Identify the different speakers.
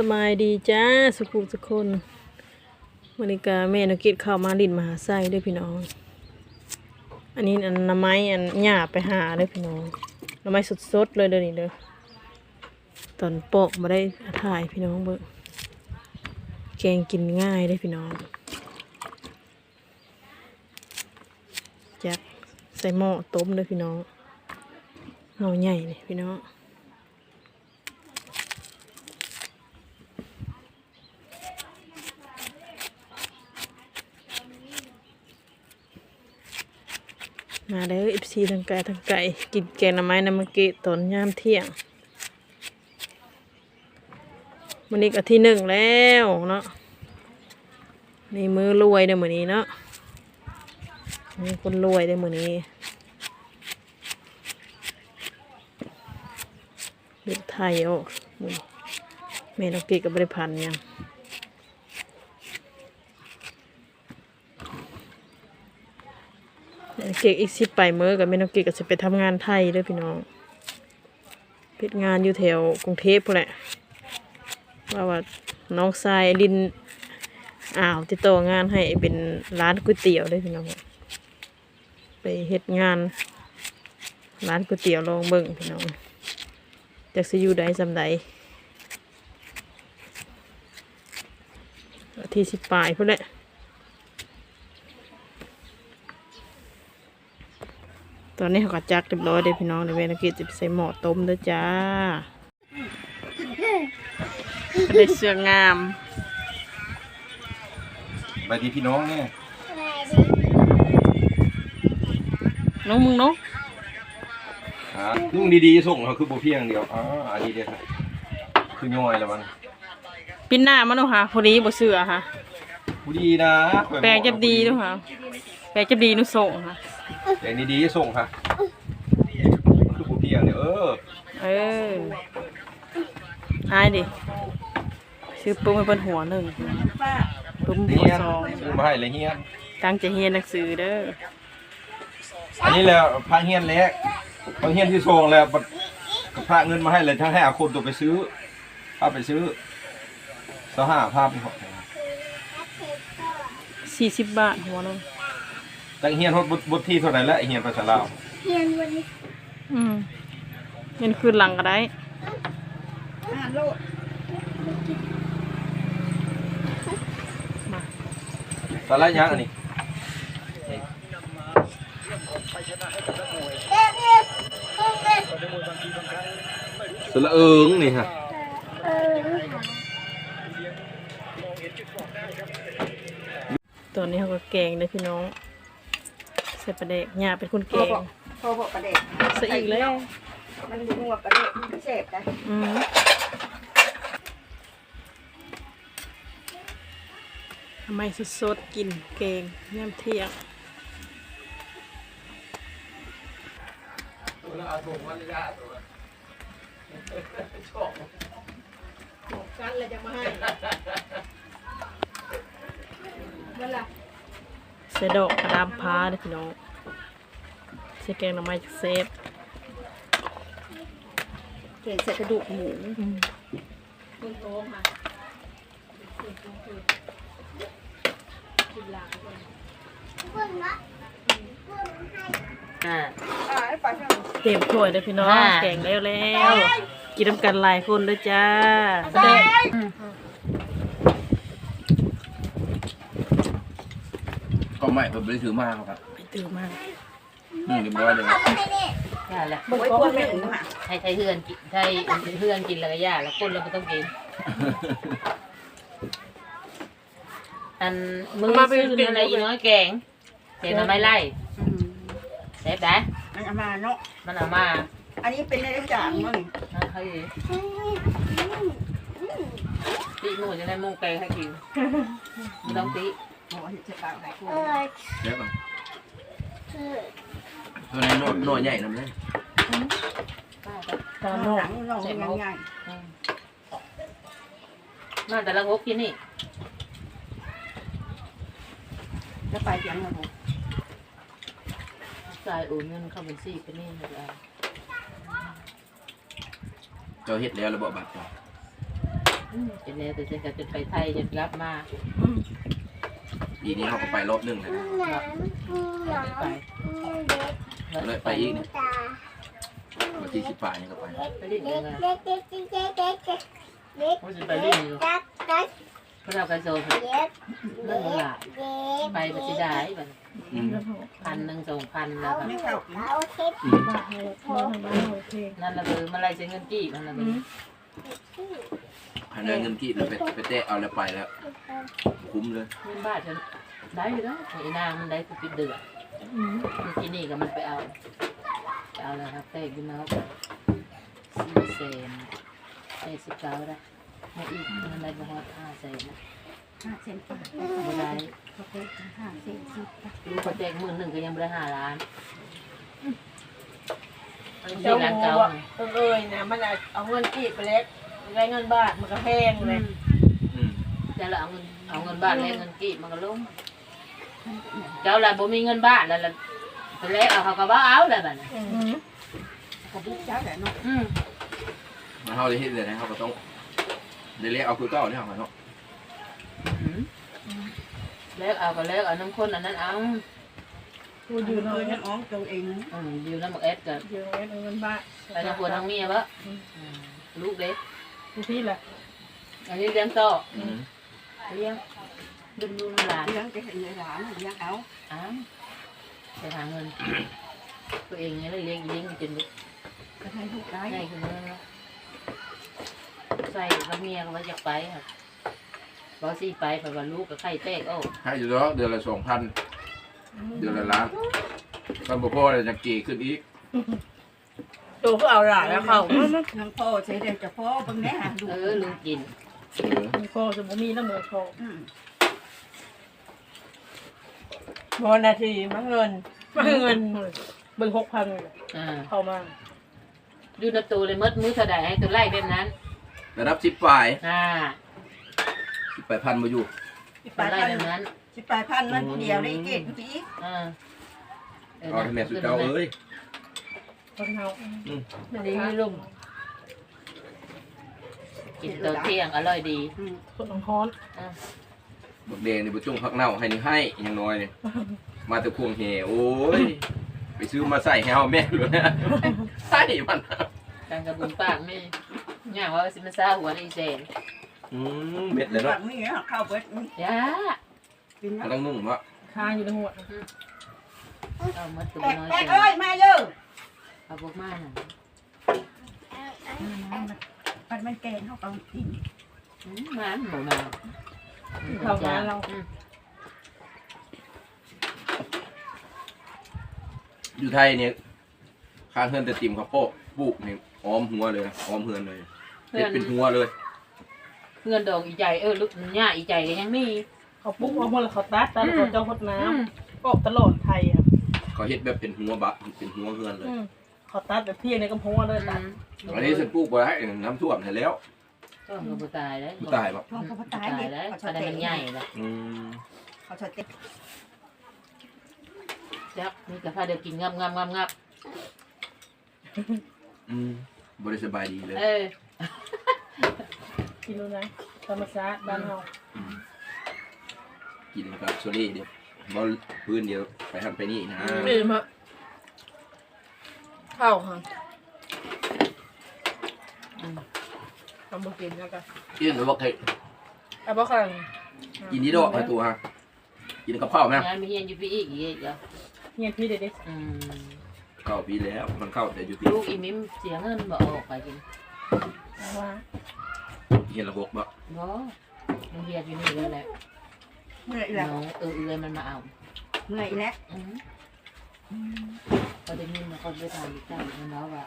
Speaker 1: สบายดีจ้าสุขุสุกคนวันนี้กาแม่นกิดเข้ามาลินมหาไส้ด้วยพี่น้อง อันนี้อันน้ำไม้อันหยาไปหาเลยพี่น้องน้ำไม้สดๆเลยเด้อนี่เด้อตอนโปอกมาได้ถ่ายพี่น้องเบิ่งแกงกินง่ายเลยพี่น้องจักใส่หม้อต้มเลยพี่น้องหม้อใหญ่เลยพี่น้อง มาเด้อ FC ทางไกลทางไก่กินแกงหน่อไม้น้ำมันเกะตอนยามเที่ยงวันนี้ก็ที่หนึ่งแล้วเนาะนี่มือรวยเด้อมือนี้เนาะมีคนรวยเด้อมือนี้เด็กไทยโอ้มื้อนี้แม่นกเกะกับบริพันธ์ยัง เกกอีกสิบไปเมื่อกับแม่น้องเกกก็จะไปทำงานไทยด้วยพี่น้องเพชงานอยู่แถวกรุงเทพแหละว่าว่าน้องชายลินอ้าวติดต่องานให้เป็นร้านก๋วยเตี๋ยวด้วยพี่น้องไปเฮ็ดงานร้านก๋วยเตี๋ยวลองเบิ่งพี่น้องจากสิอยู่ใดสำใดที่สิบปลายพู้นแหละ ตอนนี้เขาก็จักเรียบร้อยเด้อพี่น้องเดี๋ยวเวนกิจจะไปใส่หม้อต้มเด้อจ้าก็ได้เสื้องาม
Speaker 2: ไปดีพี่น้องเนี่ย
Speaker 1: น้องมึงเนาะ
Speaker 2: ฮะนุ่งดีๆส่งเขาคือโบเพียงเดียวอ๋ออันนี้เดียวคือย่อยแล้วมัน
Speaker 1: ปิ้นหน้ามันเนาะค่ะพอดีบ่เสื้อค่ะ
Speaker 2: ผู้ ดีนะ
Speaker 1: แปลงจะดีเนาะค่ะแปลงจะดีหนุส่งค่ะ
Speaker 2: แปลงดีๆส่งค่ะคือโบเพียงเดียวเออ
Speaker 1: เออหายดิซื้อปุ้มให้เพิ่นหัวหนึ่งปุ้มหั
Speaker 2: เฮี
Speaker 1: วย
Speaker 2: น
Speaker 1: สอง
Speaker 2: ซื้อมาให้เลยเฮียน
Speaker 1: ตั้งใจเรียนหนังสือเด้อ
Speaker 2: อันนี้แล้วพระเฮียนเล็กพระเฮียนที่ส่งแล้วบัดพระเงินมาให้เลยทั้งให้อาคนตัวไปซื้อพาไปซื้อสหาภาพ
Speaker 1: สี่สิบบาทหัวหนึง
Speaker 2: ตั้งเฮียนฮอดบทที่เท่าไหร่แล้วไอ้เฮียนภาษาลาว
Speaker 1: อืมเงินคืนหลังก็ได้มา
Speaker 2: สาระยังอันนี้สระเอิงนี่ฮะ
Speaker 1: ตอนนี้เขาก็แกงเลยพี่น้องใส่ปลาเด็กย่าเป็นคนแก
Speaker 3: พ่องบอกพ่อบอกประเด็ก
Speaker 1: ใส่อีกแล้ว
Speaker 3: มันดูหัวประเด็กมันเสพนะ
Speaker 1: อืมทำไมสดๆกินแกงย่ำเที่ยงกันเลยจะมาให้ เสดอกกระดามพาเด้อพี่น้องใส่แกงหน่อไม้จากเซฟ
Speaker 3: เก่งใส่กระดูกหมู
Speaker 1: อืม
Speaker 4: อ่า
Speaker 3: อ่าไอ้ปลาช่าง
Speaker 1: เต็มถ้วยเลยพี่น้อง
Speaker 4: อ่า
Speaker 1: แกงแล้วแล้ว กินน้ำกันหลายคนเลยจ้า
Speaker 5: ก็ไม่ผมไม่ได้ถือมาครับ
Speaker 1: ไปตื่นมาก
Speaker 5: นี่เรียบร้อยเลย
Speaker 4: ย่าแหละ
Speaker 3: โอ้ยคนไม่ถึงค่ะ
Speaker 4: ให้ใช้เฮือนกินใช้เฮือนกินแล้วก็ย่าแล้วคนเราไม่ต้องกิน อันมึงซื้ออะไรอีน้อยแกงแกงทำไมไล่เสร็จได้
Speaker 3: มันเอามาเนาะ
Speaker 4: มันเอามา
Speaker 3: อันนี้เป็นในเรื่องจางมั้ง
Speaker 4: เอาให้ตีหมูจะได้หมูแกงให้กินไม่ต้องตี
Speaker 3: โอ้ยจะตายไหนกู
Speaker 5: เดี๋ยวก่อนตัวนี้นวดนวดใหญ่นะเนี่ย
Speaker 1: ตอน
Speaker 3: ห
Speaker 1: นอก
Speaker 3: ลังน้องยังไง
Speaker 4: น่าแต่ละงกกินนี่
Speaker 3: จะไปเสียงมัน
Speaker 4: จ่ายโอนเงินเข้าบัญชีไปนี่หมดแล้ว
Speaker 5: เจ้าเฮ็ดแล้วระบบบัตรเจ้า
Speaker 4: จะแล้วแต่จะจะไปไทยจะกลับมา
Speaker 5: ปีนี้เขาก็ไปรอบหนึ่งเลยนะเลยไปอีกเนี่ยวันที่สิบปลายนี่ก็ไป
Speaker 4: ไปเล่นยังไงว่าจะไปเล่นอยู่เพราะเรากระโจนเรื่องหลายไปบัจิได้แบบ
Speaker 5: อืม
Speaker 4: พันหนึ่งสองพันแล้วครับ
Speaker 3: เขากิน
Speaker 5: อืมา
Speaker 1: พอ
Speaker 4: นั่นละเบอร์มาไล่ใช้เงินกี่มันละเบอร์
Speaker 5: ให้ได้เงินที่เราไปไปเตะเอาแล้วไปแล้ว คุ้มเลย
Speaker 4: เงินบาทฉัน ได้อยู่แล้วไอ้นางมันได้คือปิดเดือด
Speaker 1: อืม
Speaker 4: เมื่อกี้นี่ก็มันไปเอาไปเอาแล้วครับเตะขึ้นมาครับสี่เซนเตะสิบเก้าได้มาอีกมันได้มาฮอดห้าเซนนะ
Speaker 3: ห้าเซนป่ะ
Speaker 4: ไม่ได้
Speaker 3: เขาเป็นห้าเซนสิบ
Speaker 4: ลูกเขาแจกหมื่นหนึ่งก็ยังไม่ได้ห้าล้านมัน
Speaker 1: เจ้า
Speaker 4: เจ้า
Speaker 1: ห
Speaker 4: ล้าน
Speaker 1: มู
Speaker 4: เก่า
Speaker 1: อะเออเอ้ยนะมันอะเอาเงินกีบไปเล็กได้เงินบาทมันก็แพงเลย
Speaker 5: อืม
Speaker 4: เจ้าละเอาเงินเอาเงินบ้านแลกเงินกีบมันก็ลง เจ้าละบ่มีเงินบ้านแล้วละไปแลกเอาเขาก็บ่เอาแล้วบัดนี้
Speaker 1: อืม
Speaker 3: เขาเป็นเจ้าแหละเนาะ
Speaker 4: อืม
Speaker 5: มาเขาได้เฮ็ดเลยนะเขาก็ต้องได้เรียกเอาคือเก่าเนี่ยเอาเนาะ
Speaker 4: อืมแลกเอาก็แลกเอาน้ำข้นอันนั้นเอา
Speaker 1: กู
Speaker 3: อ
Speaker 1: อยู่
Speaker 3: ยู่
Speaker 1: เล
Speaker 3: เลยยนั่นอ๋องตัวเอง
Speaker 4: อืมอยู่น้ำหมกเอสก็
Speaker 1: อยู่เงินเงินบาท
Speaker 4: ไปทั้งผัวทั้งเมียบ่อืมลูกเด็ก
Speaker 1: กูพี่แหละ
Speaker 4: อันนี้เลี้ยงต่อ
Speaker 5: อืม
Speaker 4: เลี้ยง ดุนดุนหลาน
Speaker 3: เลี้ยงจะเห็นเลยหลานเลี้ยงเอา
Speaker 4: อ้าวไปหาเงิน ตัวเองเนี่ยเลยเลี้ยงเลี้ยงจน
Speaker 3: ก็ให้ลูกได้
Speaker 4: ง่ายขึ้นเรื่อยๆใส่กับเมียก็ว่าอยากไปครับบอสี่ไปเพราะว่าลูกกับไข่แตกโอ้
Speaker 5: ให้อยู่แล้วเดือนละสองพันเดือนละล้านกันบ่พอเลยจะเก๋ขึ้นอีก
Speaker 1: ตัวก็เอาหลานแล้วเขามามา
Speaker 3: นางพ่อใช้เด็กจะพ่อบางแน่หาดู
Speaker 4: เออลุงกิน
Speaker 5: เออ
Speaker 1: มีพ่อจะบ่มีน้ำมือพ่อ
Speaker 3: อืม
Speaker 1: บอนาทีมาเงินมาเงินเบิ่งหกพัน
Speaker 4: อ่า
Speaker 1: เข้ามา
Speaker 4: ดูนับตัวเลยมดมือเท่าใดให้ตัวไล่แบบนั้น
Speaker 5: ระดับสิบปลาย
Speaker 4: อ่า
Speaker 5: สิบปลายพันมาอยู่
Speaker 3: สิบ
Speaker 4: ตัว
Speaker 3: แปด
Speaker 4: ไล่
Speaker 3: พัน
Speaker 4: แบบนั้น
Speaker 3: สิบแปดพันมันผู้เดียวได้เกตพี่อีก
Speaker 4: อ่า
Speaker 5: เอาให้แม่สุดเก่าเอ้ย
Speaker 1: คนเฮา
Speaker 4: มันดีมีลุ่มกินตอนเที่ยงอร่อยดี
Speaker 3: อืม
Speaker 1: คนของฮ้อน
Speaker 4: อ่า
Speaker 5: บักแดงนี่บ่จงพักเน่าให้นี่ให้อย่างน้อยนี่มาแต่พวงแห่โอ้ย ไปซื้อมาใส่ให้เฮาแม่เลยนะใส่มัน
Speaker 4: การกระบุนปากไม่อย่างว่าสิมาซาหัวในเซน
Speaker 5: อืมเม็ดเลย
Speaker 3: แบ
Speaker 5: เนาะ
Speaker 3: บนี้เข้าเบิด
Speaker 4: ย่า
Speaker 3: กิน
Speaker 5: กำลังนุ่มวะ
Speaker 1: ค้างอยู่ในหัว
Speaker 4: เอามดตัว
Speaker 3: แตก
Speaker 4: น้อย
Speaker 3: แตก
Speaker 4: เซน
Speaker 3: เอ้ยมาเยอะ
Speaker 4: เอาพวกมาน่ะ
Speaker 3: มันมันแกงเข้าไปกิน
Speaker 4: อืมมาหมูมา
Speaker 1: เข้ามาเรา
Speaker 4: อืม
Speaker 5: อยู่ไทยเนี่ยข้างเฮือนแต่ติ่มข้าวโพดปลูกนี่อ้อมหัวเลยนะอ้อมเฮือนเลยเฮ็ดเป็นหัวเลย
Speaker 4: เงินดอกอีใจเออลูกหญ้าอีใจก็ยังมี
Speaker 1: เขาปุ๊บเอาหมดแล้วเขาตัดตัดแล้วเขาเจ้าพดน้
Speaker 4: อืมำ
Speaker 1: ก็ออกตลอดไทยอะ
Speaker 5: เขาเฮ็ดแบบเป็นหัวบะเป็นหัวเฮือนเลย
Speaker 1: อืมเขาตัดแบบเพียงในกำพงเลยตัด
Speaker 5: อันนี้ฉันปลูกไว้ให้น้ำท่วมให้แล้ว
Speaker 4: ก็มันก็บ่ตายแล้ว
Speaker 5: ผู้ตายบ่
Speaker 3: ท้องเขา
Speaker 4: บ่
Speaker 3: ตาย
Speaker 4: ตาย
Speaker 3: เด็ก
Speaker 4: แล้ว
Speaker 3: เขา
Speaker 4: อัน
Speaker 3: ช
Speaker 4: นั้นมันใหญ่ละ
Speaker 5: อืม
Speaker 3: เขาชอบเต็ก
Speaker 4: จักนี่ก็พาเดี๋ยวกินงับงับงับงับ
Speaker 5: อืมบ่ได้สบายดีเลย
Speaker 4: เออ
Speaker 1: กินดูนะธรรมชาติบ้านเฮา
Speaker 5: มกินกับโซลี่เดียวบ่พื้นเดียวไปทำไปนี่นะ
Speaker 1: ไม่มาเข้าค่ะ
Speaker 4: อืม
Speaker 1: ทำมากินแล้วกัน
Speaker 5: กินหรือว่าเคย
Speaker 1: เอาบ่ค่ะ
Speaker 5: กินนี่ดอกมาตัวฮะกินกับข้าวไหม
Speaker 4: งานมีเฮียนอยู่พี่อีกอีกเหรอ
Speaker 1: เงียบพี่เด็ด
Speaker 4: อืม
Speaker 5: เข้าปีแล้วมันเข้าแต่อยู่ที่
Speaker 4: ลูกอีมิมเสียเงินบ่ออกไปกิน
Speaker 1: ๆว่า
Speaker 5: เฮียนระบบบ่
Speaker 4: บ่มันเฮียนอยู่นี่แล้วแหละ
Speaker 3: เมื่อยแล้ว
Speaker 4: น้องเออเอื้อยมันมาเอา
Speaker 3: เมื่อยแล้ว
Speaker 4: อืมพอได้ยินมันก็ไปทานอีกตั้งมันเนาะว่า